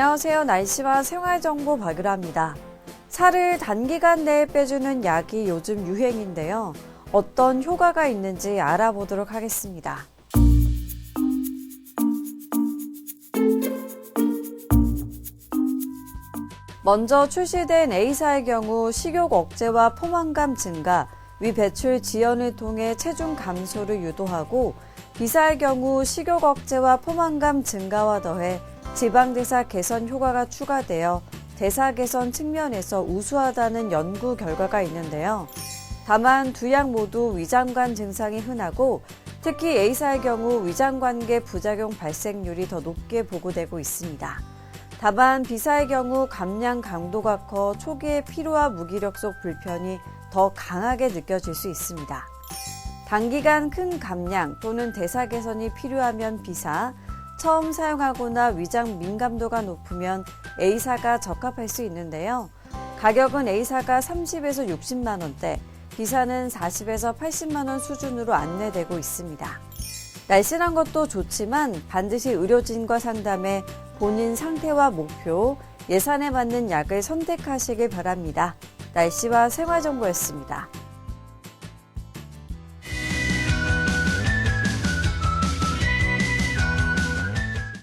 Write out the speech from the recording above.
안녕하세요. 날씨와 생활정보 박유라입니다. 살을 단기간 내에 빼주는 약이 요즘 유행인데요. 어떤 효과가 있는지 알아보도록 하겠습니다. 먼저 출시된 A사의 경우 식욕 억제와 포만감 증가, 위 배출 지연을 통해 체중 감소를 유도하고 B사의 경우 식욕 억제와 포만감 증가와 더해 지방대사 개선 효과가 추가되어 대사 개선 측면에서 우수하다는 연구 결과가 있는데요. 다만 두 약 모두 위장관 증상이 흔하고 특히 A사의 경우 위장관계 부작용 발생률이 더 높게 보고되고 있습니다. 다만 B사의 경우 감량 강도가 커 초기의 피로와 무기력 속 불편이 더 강하게 느껴질 수 있습니다. 단기간 큰 감량 또는 대사 개선이 필요하면 B사, 처음 사용하거나 위장 민감도가 높으면 A사가 적합할 수 있는데요. 가격은 A사가 30에서 60만 원대, B사는 40에서 80만 원 수준으로 안내되고 있습니다. 날씬한 것도 좋지만 반드시 의료진과 상담해 본인 상태와 목표, 예산에 맞는 약을 선택하시길 바랍니다. 날씨와 생활정보였습니다.